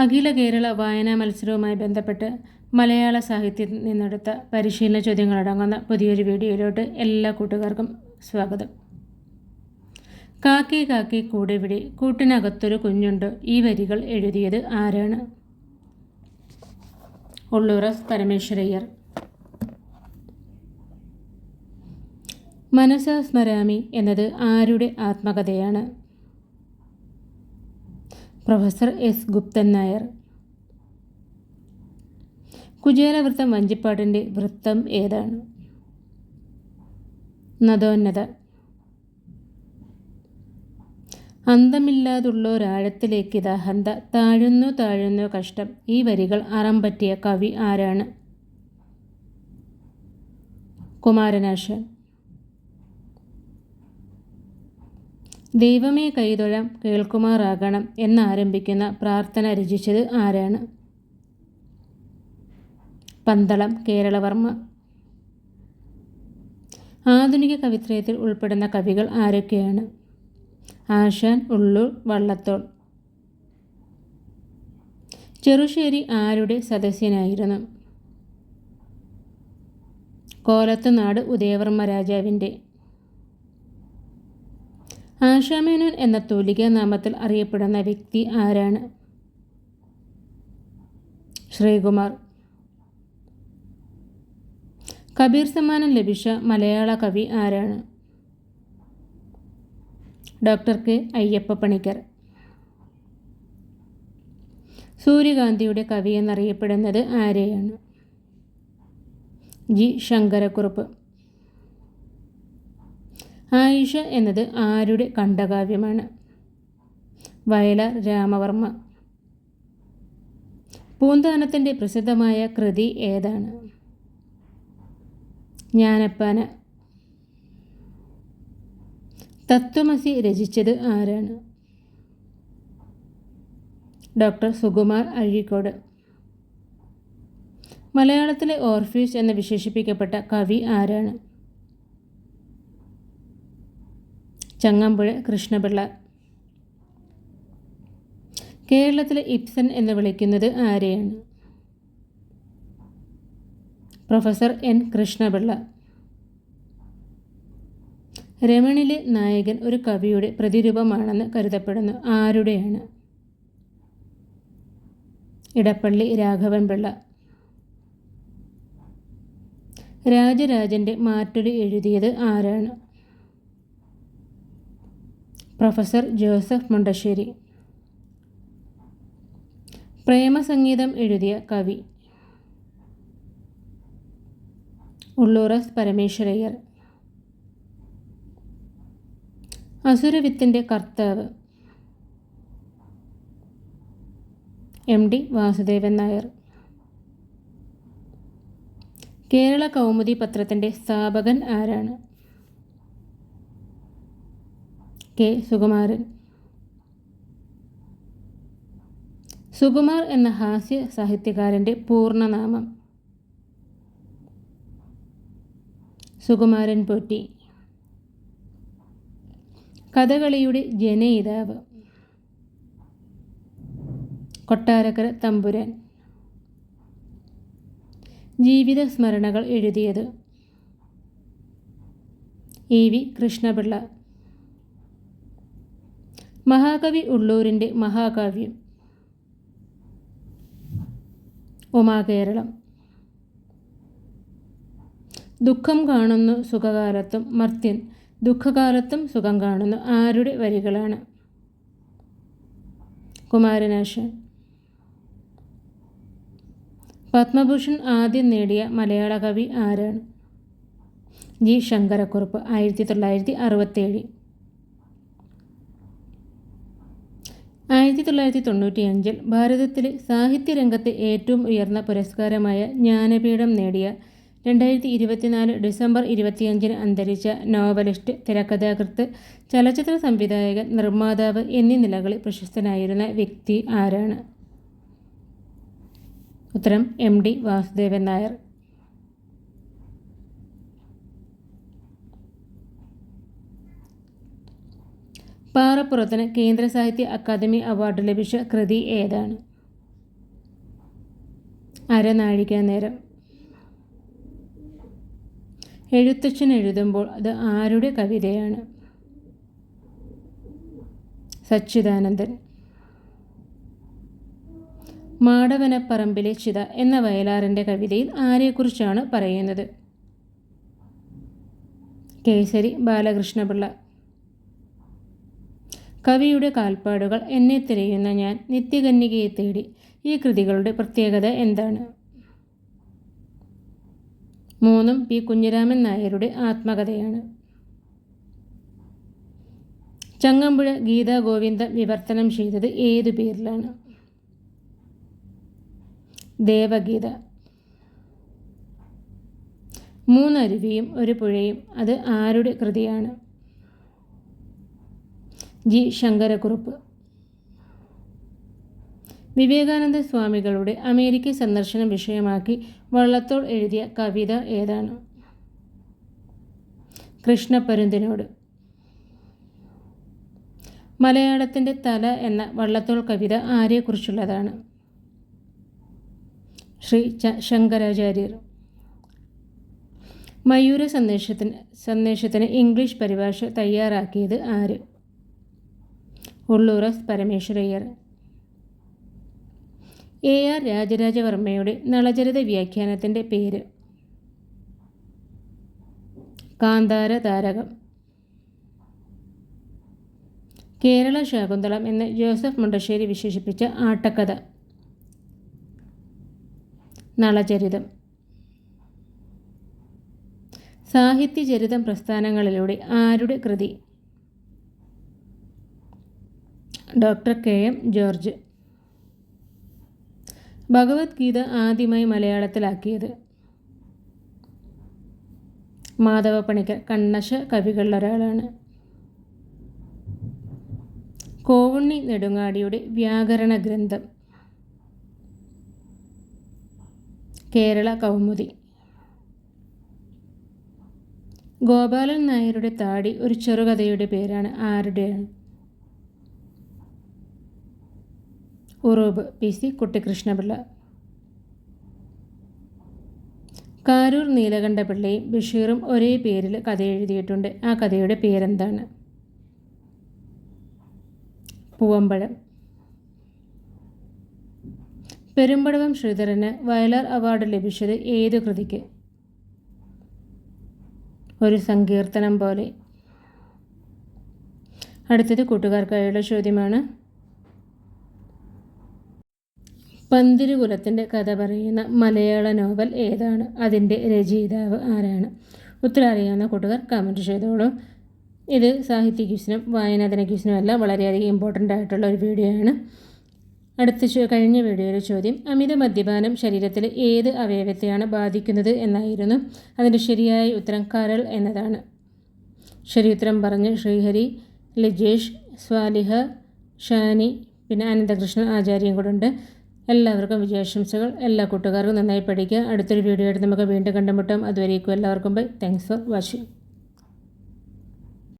അഖില കേരള വായനാ മത്സരവുമായി ബന്ധപ്പെട്ട് മലയാള സാഹിത്യത്തിൽ നിന്നെടുത്ത പരിശീലന ചോദ്യങ്ങളടങ്ങുന്ന പുതിയൊരു വീഡിയോയിലോട്ട് എല്ലാ കൂട്ടുകാർക്കും സ്വാഗതം. കാക്കി കാക്കി കൂടെ വിടി കൂട്ടിനകത്തൊരു കുഞ്ഞുണ്ട്. ഈ വരികൾ എഴുതിയത് ആരാണ്? ഉള്ളൂറസ് പരമേശ്വരയ്യർ. മനസാ സ്മരാമി എന്നത് ആരുടെ ആത്മകഥയാണ്? Professor S Guptan Nair. Kuchelavritham വഞ്ചിപ്പാട്ടിന്റെ വൃത്തം ഏതാണ്? നദോന്നത. അന്തമില്ലാതുള്ളൊരാഴത്തിലേക്കിതാ ഹന്ത. താഴുന്നു താഴുന്നു കഷ്ടം. ഈ വരികൾ അറം പറ്റിയ കവി ആരാണ്? കുമാരനാശൻ. ദൈവമേ കൈതൊഴാം കേൾക്കുമാറാകണം എന്നാരംഭിക്കുന്ന പ്രാർത്ഥന രചിച്ചത് ആരാണ്? പന്തളം കേരളവർമ്മ. ആധുനിക കവിത്രയത്തിൽ ഉൾപ്പെടുന്ന കവികൾ ആരൊക്കെയാണ്? ആശാൻ ഉള്ളൂർ വള്ളത്തോൾ. ചെറുശ്ശേരി ആരുടെ സദസ്യനായിരുന്നു? കോലത്തുനാട് ഉദയവർമ്മ രാജാവിന്റെ. ആശാമേനോൻ എന്ന തൂലിക നാമത്തിൽ അറിയപ്പെടുന്ന വ്യക്തി ആരാണ്? ശ്രീകുമാർ. കബീർ സമ്മാനം ലഭിച്ച മലയാള കവി ആരാണ്? Doctor K. അയ്യപ്പ പണിക്കർ. സൂര്യകാന്തിയുടെ കവി എന്നറിയപ്പെടുന്നത് ആരെയാണ്? ജി. ശങ്കരക്കുറുപ്പ്. ആയിഷ എന്നത് ആരുടെ കണ്ടകാവ്യമാണ് വയലാർ രാമവർമ്മ. പൂന്താനത്തിന്റെ പ്രസിദ്ധമായ കൃതി ഏതാണ്? ജ്ഞാനപ്പാന. തത്വമസി രചിച്ചത് ആരാണ്? ഡോക്ടർ സുകുമാർ അഴീക്കോട്. മലയാളത്തിലെ ഓർഫീസ് എന്ന് വിശേഷിപ്പിക്കപ്പെട്ട കവി ആരാണ്? ചങ്ങമ്പുഴ കൃഷ്ണപിള്ള. കേരളത്തിലെ ഇബ്സൻ എന്ന് വിളിക്കുന്നത് ആരെയാണ്? Professor N. കൃഷ്ണപിള്ള. രമണിലെ നായകൻ ഒരു കവിയുടെ പ്രതിരൂപമാണെന്ന് കരുതപ്പെടുന്നു. ആരുടെയാണ്? ഇടപ്പള്ളി രാഘവൻ പിള്ള രാജരാജന്റെ മാറ്റൊലി എഴുതിയത് ആരാണ്? Professor Joseph Mundassery. പ്രേമസംഗീതം എഴുതിയ കവി. ഉള്ളൂറസ് പരമേശ്വരയ്യർ. അസുരവിത്തിന്റെ കർത്താവ്. M D Vasudevan Nair. Kerala Kaumudi പത്രത്തിന്റെ സ്ഥാപകൻ ആരാണ്? കെ സുകുമാരൻ. സുകുമാർ എന്ന ഹാസ്യ സാഹിത്യകാരന്റെ പൂർണനാമം സുകുമാരൻ പോറ്റി. കഥകളിയുടെ ജനയിതാവ്. കൊട്ടാരക്കര തമ്പുരാൻ. ജീവിത സ്മരണകൾ എഴുതിയത് ഇ വി കൃഷ്ണപിള്ള. മഹാകവി ഉള്ളൂരിന്റെ മഹാകാവ്യം. ഉമാകേരളം ദുഃഖം കാണുന്നു സുഖകാലത്തും മർത്യൻ. ദുഃഖകാലത്തും സുഖം കാണുന്നു ആരുടെ വരികളാണ്? കുമാരനാശൻ. പത്മഭൂഷൺ ആദ്യം നേടിയ മലയാള കവി ആരാണ്? ജി. ശങ്കരക്കുറുപ്പ് ആയിരത്തി തൊള്ളായിരത്തി അറുപത്തേഴ് ആയിരത്തി തൊള്ളായിരത്തി തൊണ്ണൂറ്റി അഞ്ചിൽ ഭാരതത്തിലെ സാഹിത്യരംഗത്തെ ഏറ്റവും ഉയർന്ന പുരസ്കാരമായ ജ്ഞാനപീഠം നേടിയ രണ്ടായിരത്തി ഇരുപത്തിനാല് ഡിസംബർ ഇരുപത്തിയഞ്ചിന് അന്തരിച്ച നോവലിസ്റ്റ് തിരക്കഥാകൃത്ത് ചലച്ചിത്ര സംവിധായകൻ നിർമ്മാതാവ് എന്നീ നിലകളിൽ പ്രശസ്തനായിരുന്ന വ്യക്തി ആരാണ്? ഉത്തരം എം ഡി വാസുദേവൻ നായർ. പാറപ്പുറത്തിന് കേന്ദ്ര സാഹിത്യ അക്കാദമി അവാർഡ് ലഭിച്ച കൃതി ഏതാണ്? അരനാഴിക നേരം എഴുത്തച്ഛൻ എഴുതുമ്പോൾ അത് ആരുടെ കവിതയാണ്? സച്ചിദാനന്ദൻ. മാടവനപ്പറമ്പിലെ ചിത എന്ന വയലാറിന്റെ കവിതയിൽ ആരെക്കുറിച്ചാണ് പറയുന്നത്? കേസരി ബാലകൃഷ്ണപിള്ള. കവിയുടെ കാൽപ്പാടുകൾ എന്നെ തിരയുന്ന ഞാൻ നിത്യകന്യകയെ തേടി ഈ കൃതികളുടെ പ്രത്യേകത എന്താണ്? മൂന്നും പി. കുഞ്ഞിരാമൻ നായരുടെ ആത്മകഥയാണ്. ചങ്ങമ്പുഴ ഗീതാ ഗോവിന്ദ വിവർത്തനം ചെയ്തത് ഏതു പേരിലാണ്? ദേവഗീത. മൂന്നരുവിയും ഒരു പുഴയും അത് ആരുടെ കൃതിയാണ്? ജി ശങ്കരക്കുറുപ്പ്. വിവേകാനന്ദ സ്വാമികളുടെ അമേരിക്ക സന്ദർശനം വിഷയമാക്കി വള്ളത്തോൾ എഴുതിയ കവിത ഏതാണ്? കൃഷ്ണപരുന്തിനോട്. മലയാളത്തിന്റെ തല എന്ന വള്ളത്തോൾ കവിത ആരെക്കുറിച്ചുള്ളതാണ്? ശ്രീ ശങ്കരാചാര്യർ. മയൂര സന്ദേശത്തിന് സന്ദേശത്തിന് ഇംഗ്ലീഷ് പരിഭാഷ തയ്യാറാക്കിയത് ആര്? ഉള്ളൂറസ് പരമേശ്വരയ്യർ. എ ആർ രാജരാജവർമ്മയുടെ നളചരിത വ്യാഖ്യാനത്തിന്റെ പേര്. കാന്താര താരകം. കേരള ശാകുന്തളം എന്ന് ജോസഫ് മുണ്ടശ്ശേരി വിശേഷിപ്പിച്ച ആട്ടക്കഥ. നളചരിതം. സാഹിത്യചരിതം പ്രസ്ഥാനങ്ങളിലൂടെ ആരുടെ കൃതി? Doctor K M George. Bhagavad Gita ആദ്യമായി മലയാളത്തിലാക്കിയത്. മാധവ പണിക്കർ കണ്ണശ കവികളിലൊരാളാണ്. കോവുണ്ണി നെടുങ്ങാടിയുടെ വ്യാകരണ ഗ്രന്ഥം. കേരള കൗമുദി. ഗോപാലൻ നായരുടെ താടി ഒരു ചെറുകഥയുടെ പേരാണ് ആരുടെയാണ്? ഉറൂബ് പി. സി. കുട്ടിക്കൃഷ്ണപിള്ള കാരൂർ നീലകണ്ഠപിള്ളയും ബഷീറും ഒരേ പേരിൽ കഥ എഴുതിയിട്ടുണ്ട് ആ കഥയുടെ പേരെന്താണ്? പൂവമ്പഴം. പെരുമ്പടവം ശ്രീധരന് വയലാർ അവാർഡ് ലഭിച്ചത് ഏത് കൃതിക്ക്? ഒരു സങ്കീർത്തനം പോലെ. അടുത്തത് കൂട്ടുകാർക്കായുള്ള ചോദ്യമാണ്. പന്തിരുകുലത്തിന്റെ കഥ പറയുന്ന മലയാള നോവൽ ഏതാണ്? അതിന്റെ രചയിതാവ് ആരാണ്? ഉത്തരം അറിയാവുന്ന കൂട്ടുകാർ കമന്റ് ചെയ്തോളൂ. ഇത് സാഹിത്യ ക്യൂസിനും വായനാദിന ക്യൂസിനും എല്ലാം വളരെയധികം ഇമ്പോർട്ടന്റ് ആയിട്ടുള്ള ഒരു വീഡിയോ ആണ്. അടുത്ത കഴിഞ്ഞ വീഡിയോയിലെ ചോദ്യം അമിത മദ്യപാനം ശരീരത്തിലെ ഏത് അവയവത്തെയാണ് ബാധിക്കുന്നത് എന്നായിരുന്നു. അതിന്റെ ശരിയായ ഉത്തരം കരൾ എന്നതാണ്. ശരി ഉത്തരം പറഞ്ഞ് ശ്രീഹരി ലിജേഷ് സ്വാലിഹ ഷാനി പിന്നെ അനന്തകൃഷ്ണൻ ആചാര്യം കൂടെ ഉണ്ട്. എല്ലാവർക്കും വിജയാശംസകൾ. എല്ലാ കൂട്ടുകാർക്കും നന്നായി പഠിക്കുക. അടുത്തൊരു വീഡിയോ ആയിട്ട് നമുക്ക് വീണ്ടും കണ്ടുമുട്ടാം. അതുവരേക്കും എല്ലാവർക്കും ബൈ. Thanks for watching